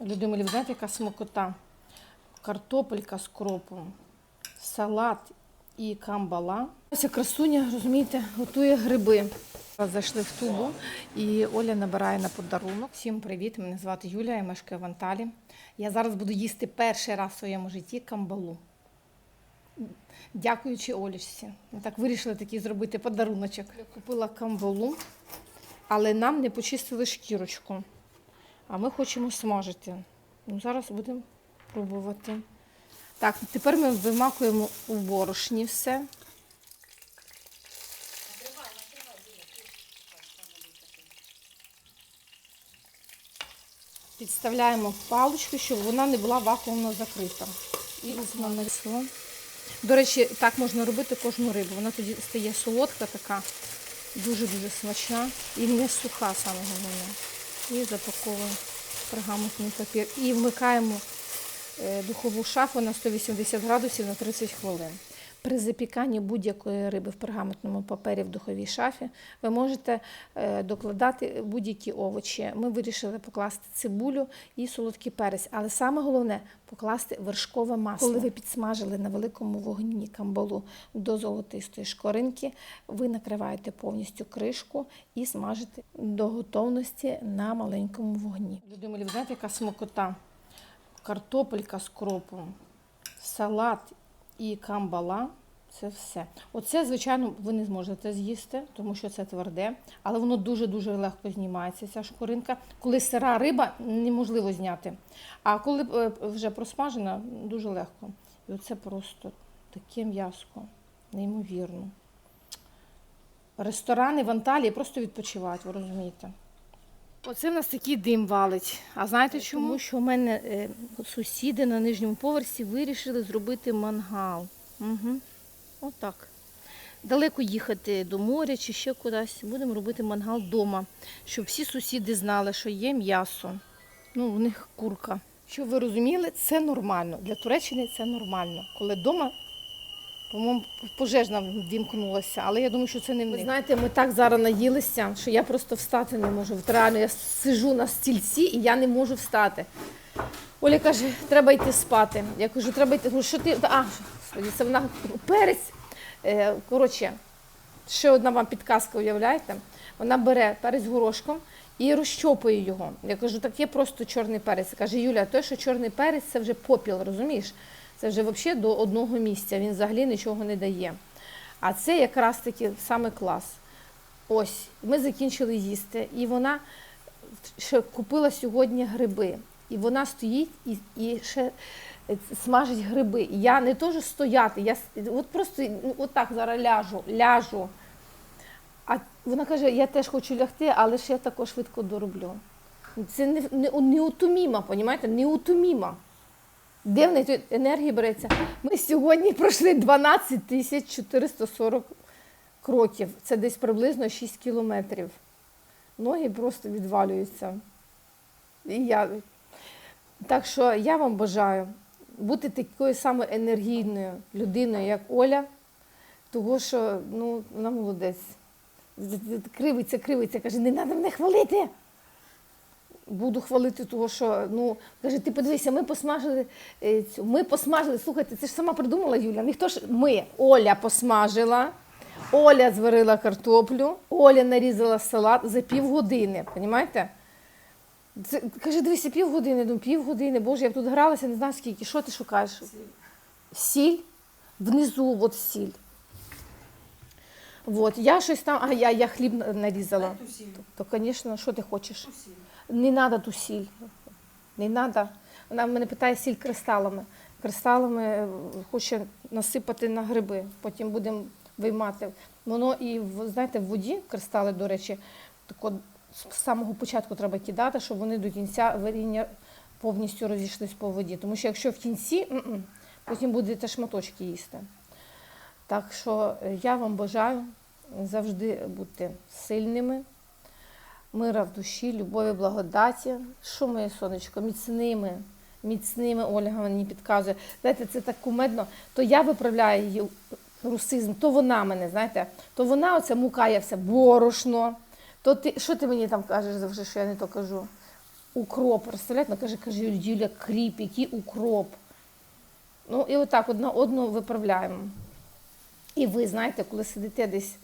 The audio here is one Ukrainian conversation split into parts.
Люди ви знаєте, яка смакота? Картопелька з кропом, салат і камбала. Ось красуня, розумієте, готує гриби. Зайшли в тубу, і Оля набирає на подарунок. Всім привіт! Мене звати Юля, я мешкаю в Анталі. Я зараз буду їсти перший раз в своєму житті камбалу. Дякуючи Олічці. Ми так вирішили такий зробити подаруночок. Я купила камбалу, але нам не почистили шкірочку. А ми хочемо смажити. Ну, зараз будемо пробувати. Так, тепер ми вимакуємо у борошні все. Підставляємо паличку, щоб вона не була вакуумно закрита. І візьмемо. До речі, так можна робити кожну рибу. Вона тоді стає солодка така, дуже-дуже смачна і не суха саме головне. І запаковуємо в пергаментний папір. І вмикаємо е, духову шафу на 180 градусів на 30 хвилин. При запіканні будь-якої риби в пергаментному папері в духовій шафі ви можете е, докладати будь-які овочі. Ми вирішили покласти цибулю і солодкий перець, але саме головне покласти вершкове масло. Коли ви підсмажили на великому вогні камбалу до золотистої шкоринки, ви накриваєте повністю кришку і смажите до готовності на маленькому вогні. Люди милі, знаєте, яка смакота? Картопелька з кропом, салат і камбала це все. Оце, звичайно, ви не зможете з'їсти, тому що це тверде, але воно дуже-дуже легко знімається, ця шкуринка. Коли сира риба, неможливо зняти. А коли е, вже просмажена, дуже легко. І оце просто таке м'яско, неймовірно. Ресторани в Анталії просто відпочивають, ви розумієте. Оце в нас такий дим валить. А знаєте чому? Тому що в мене е, сусіди на нижньому поверсі вирішили зробити мангал. Угу. Отак. Далеко їхати до моря чи ще кудись. Будемо робити мангал вдома, щоб всі сусіди знали, що є м'ясо. Ну, в них курка. Щоб ви розуміли, це нормально. Для Туреччини це нормально. Коли вдома, по-моєму, пожежна вімкнулася, але я думаю, що це не в них. Ви знаєте, ми так зараз наїлися, що я просто встати не можу. От Реально, я сижу на стільці і я не можу встати. Оля каже, треба йти спати. Я кажу, треба йти. Ну, що ти. А, господи, це вона перець. Е, Коротше, ще одна вам підказка, уявляєте? Вона бере перець горошком і розщопує його. Я кажу, так є просто чорний перець. Каже, Юля, той, що чорний перець, це вже попіл, розумієш? Це вже взагалі до одного місця, він взагалі нічого не дає. А це якраз таки саме клас. Ось, ми закінчили їсти, і вона ще купила сьогодні гриби. І вона стоїть і, і ще е, смажить гриби. Я не теж стояти, я от просто ну, от так зараз ляжу, ляжу. А вона каже, я теж хочу лягти, але ж я також швидко дороблю. Це не, не, неутоміма, понімаєте? Неутоміма. Де в тут енергія береться? Ми сьогодні пройшли 12 тисяч 440 кроків. Це десь приблизно 6 кілометрів. Ноги просто відвалюються. І я. Так що я вам бажаю бути такою самою енергійною людиною, як Оля, того що ну, вона молодець. Кривиться, кривиться, каже, не треба мене хвалити. Буду хвалити, того, що ну каже, ти подивися, ми посмажили е, цю. Ми посмажили. Слухайте, це ж сама придумала Юля. Ніхто ж ми. Оля посмажила, Оля зварила картоплю, Оля нарізала салат за півгодини. Понімаєте? Це, каже, дивися, півгодини, думаю, півгодини. Боже, я б тут гралася, не знаю скільки. Що ти шукаєш? Сіль. сіль? Внизу, от сіль. От, я щось там, а я, я хліб нарізала. Ту сіль. То, звісно, що ти хочеш? Ту сіль. Не треба ту сіль. Не треба. Вона мене питає сіль кристалами. Кристалами е, хоче насипати на гриби, потім будемо виймати. Воно і знаєте, в воді кристали, до речі, тако з самого початку треба кидати, щоб вони до кінця варіння повністю розійшлись по воді. Тому що якщо в кінці, потім будете шматочки їсти. Так що е, я вам бажаю завжди бути сильними, мира в душі, любові, благодаті. Що моє сонечко, міцними, міцними, Ольга мені підказує. Знаєте, це так кумедно, то я виправляю її русизм, то вона мене, знаєте, то вона оця мука, я все борошно. То ти, що ти мені там кажеш завжди, що я не то кажу? укроп. Представляєте, вона каже, каже, Юля, кріп, який укроп. Ну, і отак одна одну виправляємо. І ви знаєте, коли сидите десь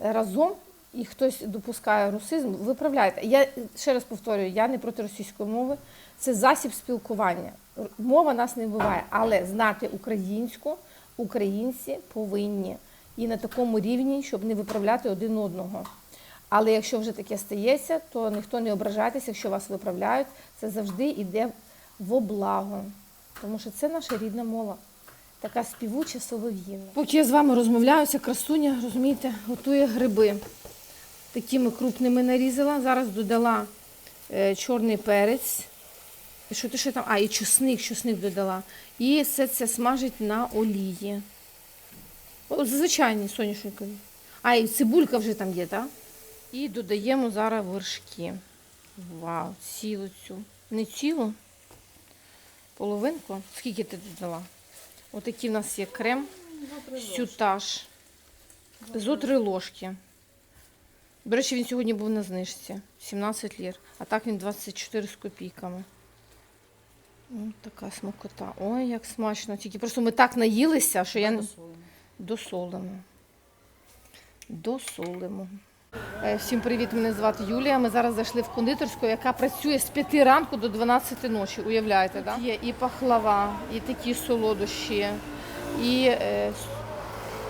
разом і хтось допускає русизм, виправляйте. Я ще раз повторюю, я не проти російської мови, це засіб спілкування. Мова нас не вбиває, але знати українську українці повинні і на такому рівні, щоб не виправляти один одного. Але якщо вже таке стається, то ніхто не ображайтеся, якщо вас виправляють, це завжди йде в облагу. Тому що це наша рідна мова, така співуча солов'їна. Поки я з вами розмовляю, ця красуня, розумієте, готує гриби. Такими крупними нарізала. Зараз додала е, чорний перець. Що ти ще там? А, і чесник, чесник додала. І все це смажить на олії. Звичайні соняшникові. А, і цибулька вже там є, так? І додаємо зараз вершки. Вау, цілу цю. Не цілу, половинку. Скільки ти додала? Отакий в нас є крем, сютаж. Зо три ложки. До речі, він сьогодні був на знижці. 17 лір. А так він 24 з копійками. Ну, така смакота. Ой, як смачно. Тільки просто ми так наїлися, що я не досолимо. Досолимо. Е, Всім привіт, мене звати Юлія. Ми зараз зайшли в кондитерську, яка працює з 5 ранку до 12 ночі. Уявляєте, да? Є і пахлава, і такі солодощі, і е,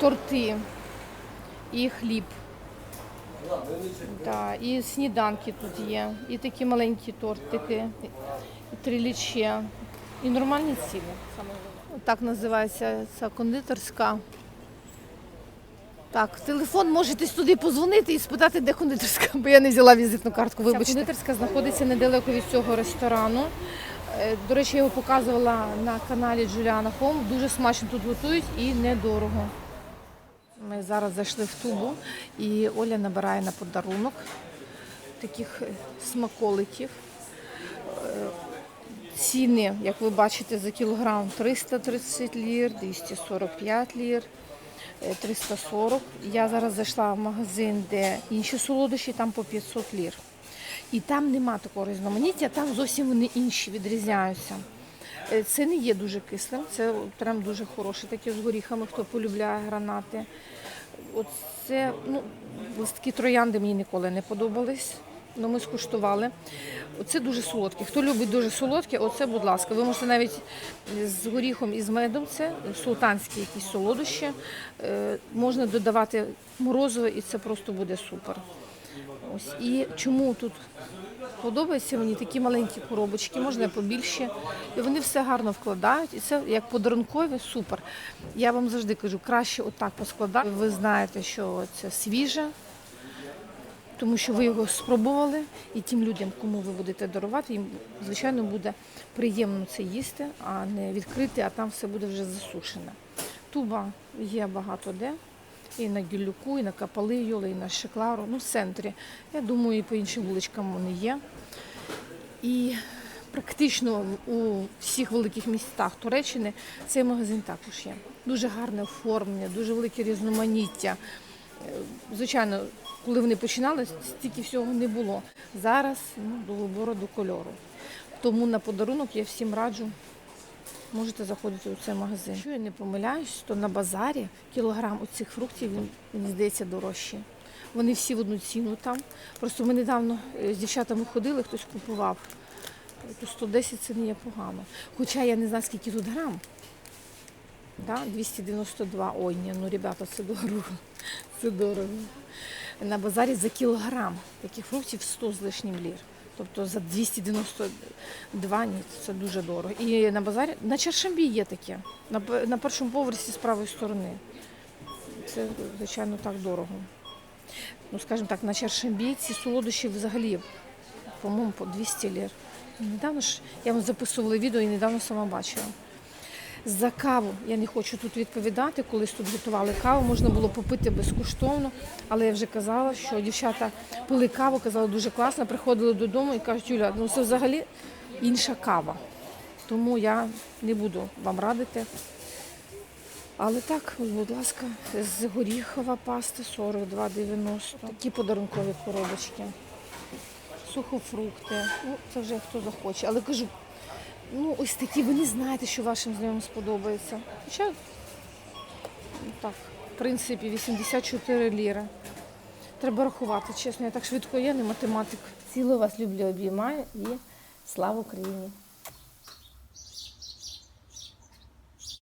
торти, і хліб. Да, і сніданки тут є, і такі маленькі тортики, і триліче, і нормальні ціни. Так називається ця кондитерська. Так, телефон можете туди позвонити і спитати, де кондитерська, бо я не взяла візитну картку. Вибачте. Ця кондитерська знаходиться недалеко від цього ресторану. Е, До речі, я його показувала на каналі Джуліана Хом. Дуже смачно тут готують і недорого. Ми зараз зайшли в тубу, і Оля набирає на подарунок таких е, смаколиків. Е, Ціни, як ви бачите, за кілограм 330 лір, 245 лір, е, 340. Я зараз зайшла в магазин, де інші солодощі, там по 500 лір. І там нема такого різноманіття, там зовсім вони інші відрізняються. Це не є дуже кислим, це прям дуже хороше, таке з горіхами, хто полюбляє гранати. От це, ну, листки троянди мені ніколи не подобались. Ну, ми скуштували. Оце дуже солодке. Хто любить дуже солодке, оце, будь ласка. Ви можете навіть з горіхом і з медом, це султанські якісь солодощі. Е, Можна додавати морозиво, і це просто буде супер. Ось. І чому тут подобаються мені такі маленькі коробочки, можна побільше. І вони все гарно вкладають. І це як подарункові, супер. Я вам завжди кажу, краще отак поскладати. Ви знаєте, що це свіже, тому що ви його спробували, і тим людям, кому ви будете дарувати, їм звичайно буде приємно це їсти, а не відкрити, а там все буде вже засушене. Туба є багато де. І на Гіллюку, і на Капалийоле, і на Шеклару, ну в центрі. Я думаю, і по іншим вуличкам вони є. І практично у всіх великих містах Туреччини цей магазин також є. Дуже гарне оформлення, дуже велике різноманіття. Е, Звичайно, коли вони починали, стільки всього не було. Зараз ну, до вибору до кольору. Тому на подарунок я всім раджу. Можете заходити у цей магазин. Якщо я не помиляюсь, то на базарі кілограм оцих фруктів він мені здається дорожчий. Вони всі в одну ціну там. Просто ми недавно е, з дівчатами ходили, хтось купував. То 110 це не є погано. Хоча я не знаю, скільки тут грам. Да? 292. Ой, ні, ну ребята, це дорого. Це дорого. На базарі за кілограм таких фруктів 100 з лишнім лір. Тобто за 292 ні, це дуже дорого. І на базарі на Чершамбі є таке. На, на першому поверсі з правої сторони. Це, звичайно, так дорого. Ну, скажімо так, на Чершамбі ці солодощі взагалі, по-моєму, по 200 лір. Недавно ж я вам записувала відео і недавно сама бачила. За каву я не хочу тут відповідати. Колись тут готували каву, можна було попити безкоштовно, але я вже казала, що дівчата пили каву, казали дуже класно, приходили додому і кажуть, Юля, ну це взагалі інша кава. Тому я не буду вам радити. Але так, будь ласка, з горіхова паста 42,90. Такі подарункові коробочки. сухофрукти. Ну, це вже хто захоче. Але кажу, ну ось такі, ви не знаєте, що вашим знайомим сподобається. Хоча, ну, так, в принципі, 84 ліри. Треба рахувати, чесно, я так швидко я не математик. Цілу вас люблю, обіймаю і слава Україні!